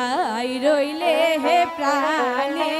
I রইলে হে প্রাণে।